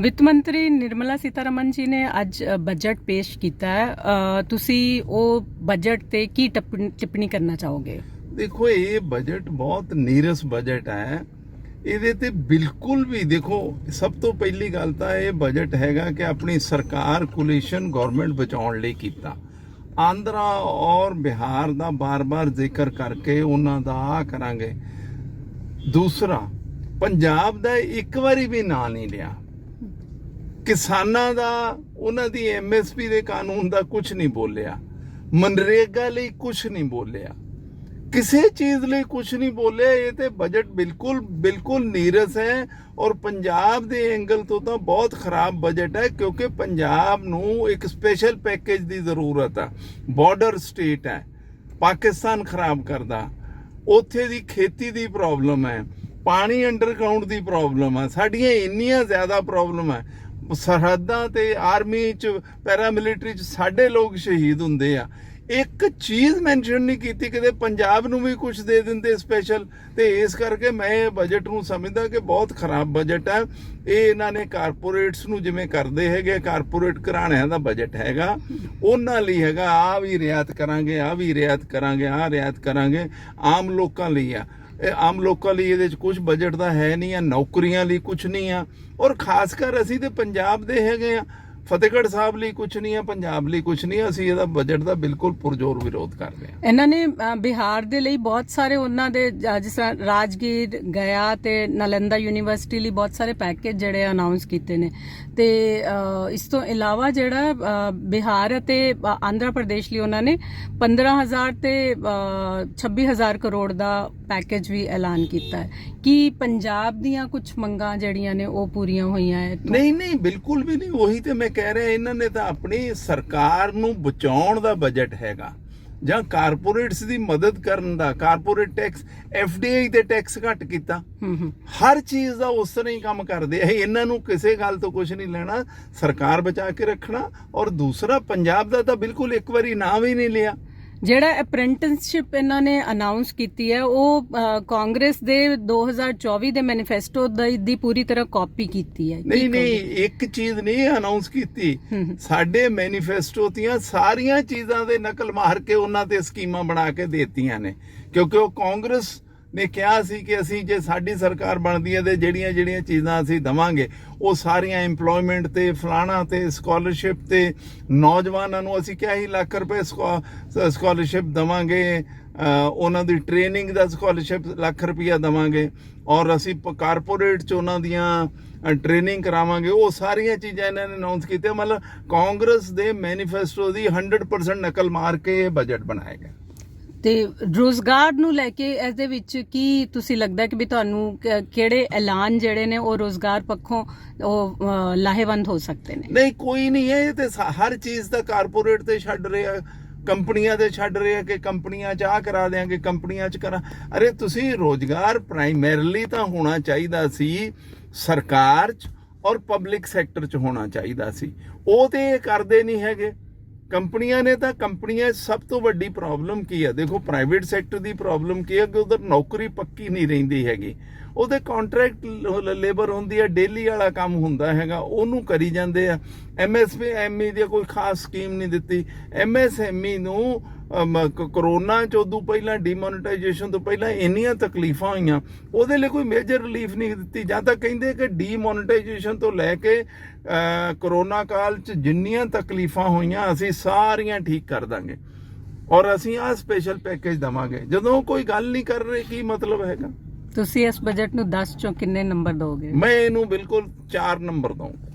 ਵਿੱਤ ਮੰਤਰੀ ਨਿਰਮਲਾ ਸੀਤਾਰਮਨ ਜੀ ਨੇ ਅੱਜ ਬਜਟ ਪੇਸ਼ ਕੀਤਾ ਹੈ। ਤੁਸੀਂ ਉਹ ਬਜਟ ਤੇ ਕੀ ਟਿੱਪਣੀ ਟਿੱਪਣੀ ਕਰਨਾ ਚਾਹੋਗੇ? ਦੇਖੋ, ਇਹ ਬਜਟ ਬਹੁਤ ਨੀਰਸ ਬਜਟ ਹੈ। ਇਹਦੇ ਤੇ ਬਿਲਕੁਲ ਵੀ ਦੇਖੋ, ਸਭ ਤੋਂ ਪਹਿਲੀ ਗੱਲ ਤਾਂ ਇਹ ਬਜਟ ਹੈਗਾ ਕਿ ਆਪਣੀ ਸਰਕਾਰ ਕੁਲੇਸ਼ਨ ਗਵਰਨਮੈਂਟ ਬਚਾਉਣ ਲਈ ਕੀਤਾ। ਆਂਧਰਾ ਔਰ ਬਿਹਾਰ ਦਾ ਬਾਰ-ਬਾਰ ਜ਼ਿਕਰ ਕਰਕੇ ਉਹਨਾਂ ਦਾ ਆ ਕਰਾਂਗੇ। ਦੂਸਰਾ, ਪੰਜਾਬ ਦਾ ਇੱਕ ਵਾਰੀ ਵੀ ਨਾਂ ਨਹੀਂ ਲਿਆ। ਕਿਸਾਨਾਂ ਦਾ, ਉਹਨਾਂ ਦੀ ਐਮਐਸਪੀ ਦੇ ਕਾਨੂੰਨ ਦਾ ਕੁਝ ਨਹੀਂ ਬੋਲਿਆ। ਮਨਰੇਗਾ ਲਈ ਕੁਝ ਨਹੀਂ ਬੋਲਿਆ। ਕਿਸੇ ਚੀਜ਼ ਲਈ ਕੁਝ ਨਹੀਂ ਬੋਲਿਆ। ਇਹ ਤੇ ਬਜਟ ਬਿਲਕੁਲ ਬਿਲਕੁਲ ਨੀਰਸ ਹੈ ਔਰ ਪੰਜਾਬ ਦੇ ਐਂਗਲ ਤੋਂ ਤਾਂ ਬਹੁਤ ਖਰਾਬ ਬਜਟ ਹੈ ਕਿਉਂਕਿ ਪੰਜਾਬ ਨੂੰ ਇੱਕ ਸਪੈਸ਼ਲ ਪੈਕੇਜ ਦੀ ਜ਼ਰੂਰਤ ਹੈ ਬਾਰਡਰ ਸਟੇਟ ਹੈ। ਪਾਕਿਸਤਾਨ ਖਰਾਬ ਕਰਦਾ। ਉੱਥੇ ਦੀ ਖੇਤੀ ਦੀ ਪ੍ਰੋਬਲਮ ਹੈ। ਪਾਣੀ ਅੰਡਰਗਰਾਉਂਡ ਦੀ ਪ੍ਰੋਬਲਮ ਹੈ। ਸਾਡੀਆਂ ਇੰਨੀਆਂ ਜ਼ਿਆਦਾ ਪ੍ਰੋਬਲਮ ਹੈ। ਸਰਹੱਦਾਂ ਤੇ ਆਰਮੀ ਚ, ਪੈਰਾਮਿਲਟਰੀ ਚ ਸਾਡੇ ਲੋਕ ਸ਼ਹੀਦ ਹੁੰਦੇ ਆ। ਇੱਕ ਚੀਜ਼ ਮੈਂਸ਼ਨ ਨਹੀਂ ਕੀਤੀ, ਕਿਤੇ ਪੰਜਾਬ ਨੂੰ ਵੀ ਕੁਝ ਦੇ ਦਿੰਦੇ ਸਪੈਸ਼ਲ ਤੇ ਇਸ ਕਰਕੇ ਮੈਂ ਇਹ ਬਜਟ ਨੂੰ ਸਮਝਦਾ ਕਿ ਬਹੁਤ ਖਰਾਬ ਬਜਟ ਹੈ ਇਹ ਇਹਨਾਂ ਨੇ ਕਾਰਪੋਰੇਟਸ ਨੂੰ ਜਿਵੇਂ ਕਰਦੇ ਹੈਗੇ ਕਾਰਪੋਰੇਟ ਘਰਾਣਿਆਂ ਦਾ ਬਜਟ ਹੈਗਾ। ਉਹਨਾਂ ਲਈ ਹੈਗਾ ਆ ਵੀ ਰਿਆਇਤ ਕਰਾਂਗੇ ਆ ਵੀ ਰਿਆਇਤ ਕਰਾਂਗੇ ਆ ਰਿਆਇਤ ਕਰਾਂਗੇ। ਆਮ ਲੋਕਾਂ ਲਈ ਆ। ਇਹ ਆਮ ਲੋਕਾਂ ਲਈ ਇਹਦੇ ਚ ਕੁਝ ਬਜਟ ਦਾ ਹੈ ਨਹੀਂ ਆ, ਨੌਕਰੀਆਂ ਲਈ ਕੁਝ ਨਹੀਂ ਆ। ਔਰ ਖਾਸ ਕਰ ਅਸੀਂ ਤੇ ਪੰਜਾਬ ਦੇ ਹੈਗੇ ਆ। ਫਤਿਹਗੜ੍ਹ ਸਾਹਿਬ ਲਈ ਕੁਝ ਨਹੀਂ ਆ ਪੰਜਾਬ ਲਈ ਕੁਝ ਨਹੀਂ ਅਸੀਂ ਇਹਦਾ ਬਜਟ ਦਾ ਬਿਲਕੁਲ ਪੁਰਜ਼ੋਰ ਵਿਰੋਧ ਕਰਦੇ ਆ ਇਹਨਾਂ ਨੇ ਬਿਹਾਰ ਦੇ ਲਈ ਬਹੁਤ ਸਾਰੇ ਉਹਨਾਂ ਦੇ ਜਿਸ ਤਰ੍ਹਾਂ ਰਾਜਗੀਰ ਗਿਆ ਤੇ ਨਾਲੰਦਾ ਯੂਨੀਵਰਸਿਟੀ ਲਈ ਬਹੁਤ ਸਾਰੇ ਪੈਕੇਜ ਜਿਹੜੇ ਅਨਾਉਂਸ ਕੀਤੇ ਨੇ। ਤੇ ਇਸ ਤੋਂ ਇਲਾਵਾ ਜਿਹੜਾ ਬਿਹਾਰ ਅਤੇ ਆਂਧਰਾ ਪ੍ਰਦੇਸ਼ ਲਈ ਉਹਨਾਂ ਨੇ 15000 ਤੇ ਅ, 26000 ਕਰੋੜ ਦਾ ਪੈਕੇਜ ਵੀ ਐਲਾਨ ਕੀਤਾ ਹੈ। ਕੀ ਪੰਜਾਬ ਦੀਆਂ ਕੁਝ ਮੰਗਾਂ ਜਿਹੜੀਆਂ ਨੇ ਉਹ ਪੂਰੀਆਂ ਹੋਈਆਂ ਹੈ? ਨਹੀਂ ਨਹੀਂ ਬਿਲਕੁਲ ਵੀ ਨਹੀਂ। ਉਹੀ ਤੇ ਮੈਂ ਕਹਿ ਰਿਹਾ ਇਹਨਾਂ ਨੇ ਤਾਂ ਆਪਣੀ ਸਰਕਾਰ ਨੂੰ ਬਚਾਉਣ ਦਾ ਬਜਟ ਹੈਗਾ। ਜਾਂ ਕਾਰਪੋਰੇਟਸ ਦੀ ਮਦਦ ਕਰਨ ਦਾ ਕਾਰਪੋਰੇਟ ਟੈਕਸ ਐਫਡੀਆਈ ਤੇ ਟੈਕਸ ਘੱਟ ਕੀਤਾ। ਹੂੰ ਹੂੰ। ਹਰ ਚੀਜ਼ ਦਾ ਉਸ ਤਰ੍ਹਾਂ ਹੀ ਕੰਮ ਕਰਦੇ ਆ। ਇਹਨਾਂ ਨੂੰ ਕਿਸੇ ਗੱਲ ਤੋਂ ਕੁਝ ਨਹੀਂ ਲੈਣਾ ਸਰਕਾਰ ਬਚਾ ਕੇ ਰੱਖਣਾ। ਔਰ ਦੂਸਰਾ ਪੰਜਾਬ ਦਾ ਤਾਂ ਬਿਲਕੁਲ ਇੱਕ ਵਾਰੀ ਨਾਂ ਵੀ ਨਹੀਂ ਲਿਆ। ਜਿਹੜਾ ਅਪ੍ਰੈਂਟਿਸਸ਼ਿਪ ਇਹਨਾਂ ਨੇ ਅਨਾਉਂਸ ਕੀਤੀ ਹੈ ਉਹ ਕਾਂਗਰਸ ਦੇ 2024 ਦੇ ਮੈਨੀਫੈਸਟੋ ਦੀ ਪੂਰੀ ਤਰ੍ਹਾਂ ਕਾਪੀ ਕੀਤੀ ਹੈ ਨਹੀਂ ਨਹੀਂ? ਇੱਕ ਚੀਜ਼ ਨਹੀਂ ਅਨਾਉਂਸ ਕੀਤੀ। ਸਾਡੇ ਮੈਨੀਫੈਸਟੋ ਦੀਆਂ ਸਾਰੀਆਂ ਚੀਜ਼ਾਂ ਦੇ ਨਕਲ ਮਾਰ ਕੇ ਉਹਨਾਂ ਤੇ ਸਕੀਮਾਂ ਬਣਾ ਕੇ ਦੇਤੀਆਂ ਨੇ ਕਿਉਂਕਿ ਉਹ ਕਾਂਗਰਸ ਨੇ ਕਿਹਾ ਸੀ ਕਿ ਅਸੀਂ ਜੇ ਸਾਡੀ ਸਰਕਾਰ ਬਣਦੀ ਹੈ ਤੇ ਜਿਹੜੀਆਂ ਜਿਹੜੀਆਂ ਚੀਜ਼ਾਂ ਅਸੀਂ ਦਵਾਂਗੇ, ਉਹ ਸਾਰੀਆਂ EMPLOYMENT ਤੇ, ਫਲਾਣਾ ਤੇ ਸਕਾਲਰਸ਼ਿਪ ਤੇ, ਨੌਜਵਾਨਾਂ ਨੂੰ ਅਸੀਂ ਕਿਹਾ ਹੀ ਲੱਖ ਰੁਪਏ ਸਕਾਲਰਸ਼ਿਪ ਦਵਾਂਗੇ, ਅਹ ਉਹਨਾਂ ਦੀ ਟ੍ਰੇਨਿੰਗ ਦਾ ਸਕਾਲਰਸ਼ਿਪ ਲੱਖ ਰੁਪਇਆ ਦਵਾਂਗੇ ਔਰ ਅਸੀਂ ਕਾਰਪੋਰੇਟ ਚ ਉਹਨਾਂ ਦੀਆਂ ਟ੍ਰੇਨਿੰਗ ਕਰਾਵਾਂਗੇ। ਉਹ ਸਾਰੀਆਂ ਚੀਜ਼ਾਂ ਇਹਨਾਂ ਨੇ ਅਨਾਉਂਸ ਕੀਤੀਆਂ। ਮਤਲਬ ਕਾਂਗਰਸ ਦੇ ਮੈਨੀਫੈਸਟੋ ਦੀ 100% ਨਕਲ ਮਾਰ ਕੇ ਇਹ ਬਜਟ ਬਣਾਇਆ ਗਿਆ। ਤੇ ਰੋਜ਼ਗਾਰ ਨੂੰ ਲੈ ਕੇ ਇਸ ਦੇ ਵਿੱਚ ਕੀ ਤੁਸੀਂ ਲੱਗਦਾ ਕਿ ਵੀ ਤੁਹਾਨੂੰ ਕਿਹੜੇ ਐਲਾਨ ਜਿਹੜੇ ਨੇ ਉਹ ਰੋਜ਼ਗਾਰ ਪੱਖੋਂ ਉਹ ਲਾਹੇਵੰਦ ਹੋ ਸਕਦੇ ਨੇ? ਨਹੀਂ, ਕੋਈ ਨਹੀਂ ਹੈ, ਇਹ ਤੇ ਹਰ ਚੀਜ਼ ਦਾ ਕਾਰਪੋਰੇਟ ਤੇ ਛੱਡ ਰਿਹਾ, ਕੰਪਨੀਆਂ ਤੇ ਛੱਡ ਰਿਹਾ ਕਿ ਕੰਪਨੀਆਂ ਚ ਆ ਕਰਾ ਦਿਆਂਗੇ ਕੰਪਨੀਆਂ ਚ ਕਰਾ। ਅਰੇ, ਤੁਸੀਂ ਰੋਜ਼ਗਾਰ ਪ੍ਰਾਇਮਰੀਲੀ ਤਾਂ ਹੋਣਾ ਚਾਹੀਦਾ ਸੀ ਸਰਕਾਰ ਚ ਔਰ ਪਬਲਿਕ ਸੈਕਟਰ ਚ ਹੋਣਾ ਚਾਹੀਦਾ ਸੀ। ਉਹ ਤੇ ਇਹ ਕਰਦੇ ਨਹੀਂ ਹੈਗੇ। ਕੰਪਨੀਆਂ ਨੇ ਤਾਂ ਕੰਪਨੀਆਂ 'ਚ ਸਭ ਤੋਂ ਵੱਡੀ ਪ੍ਰੋਬਲਮ ਕੀ ਹੈ ਦੇਖੋ ਪ੍ਰਾਈਵੇਟ ਸੈਕਟਰ ਦੀ ਪ੍ਰੋਬਲਮ ਕੀ ਹੈ ਕਿ ਉਧਰ ਨੌਕਰੀ ਪੱਕੀ ਨਹੀਂ ਰਹਿੰਦੀ ਹੈਗੀ। ਉਹਦੇ ਕੰਟਰੈਕਟ ਲੇਬਰ ਹੁੰਦੀ ਹੈ ਡੇਲੀ ਵਾਲਾ ਕੰਮ ਹੁੰਦਾ ਹੈਗਾ ਉਹਨੂੰ ਕਰੀ ਜਾਂਦੇ ਆ। ਐਮਐਸਪੀ ਐਮਈ ਦੀ ਕੋਈ ਖਾਸ ਸਕੀਮ ਨਹੀਂ ਦਿੱਤੀ। ਐਮਐਸਐਮਈ ਨੂੰ ਅਮ, ਕ- ਕਰੋਨਾ ਚ ਉਦੋਂ ਪਹਿਲਾਂ ਡੀਮੋਨੇਟਾਈਜੇਸ਼ਨ ਤੋਂ ਪਹਿਲਾਂ ਇੰਨੀਆਂ ਤਕਲੀਫਾਂ ਹੋਈਆਂ। ਉਹਦੇ ਲਈ ਕੋਈ ਮੇਜਰ ਰਿਲੀਫ ਨਹੀਂ ਦਿੱਤੀ। ਜਾਂ ਤਾਂ ਕਹਿੰਦੇ ਕਿ ਡੀਮੋਨੇਟਾਈਜੇਸ਼ਨ ਤੋਂ ਲੈ ਕੇ ਕਰੋਨਾ ਕਾਲ ਚ ਜਿੰਨੀਆਂ ਤਕਲੀਫਾਂ ਹੋਈਆਂ ਅਸੀਂ ਸਾਰੀਆਂ ਠੀਕ ਕਰ ਦਾਂਗੇ। ਔਰ ਅਸੀਂ ਆਹ ਸਪੈਸ਼ਲ ਪੈਕੇਜ ਦਵਾਂਗੇ। ਜਦੋਂ ਕੋਈ ਗੱਲ ਨਹੀਂ ਕਰ ਰਹੇ ਕੀ ਮਤਲਬ ਹੈਗਾ? ਤੁਸੀਂ ਇਸ ਬਜਟ ਨੂੰ 10 ਚੋਂ ਕਿੰਨੇ ਨੰਬਰ ਦੋਗੇ ਮੈਂ ਇਹਨੂੰ ਬਿਲਕੁਲ 4 ਨੰਬਰ ਦਊਂਗਾ।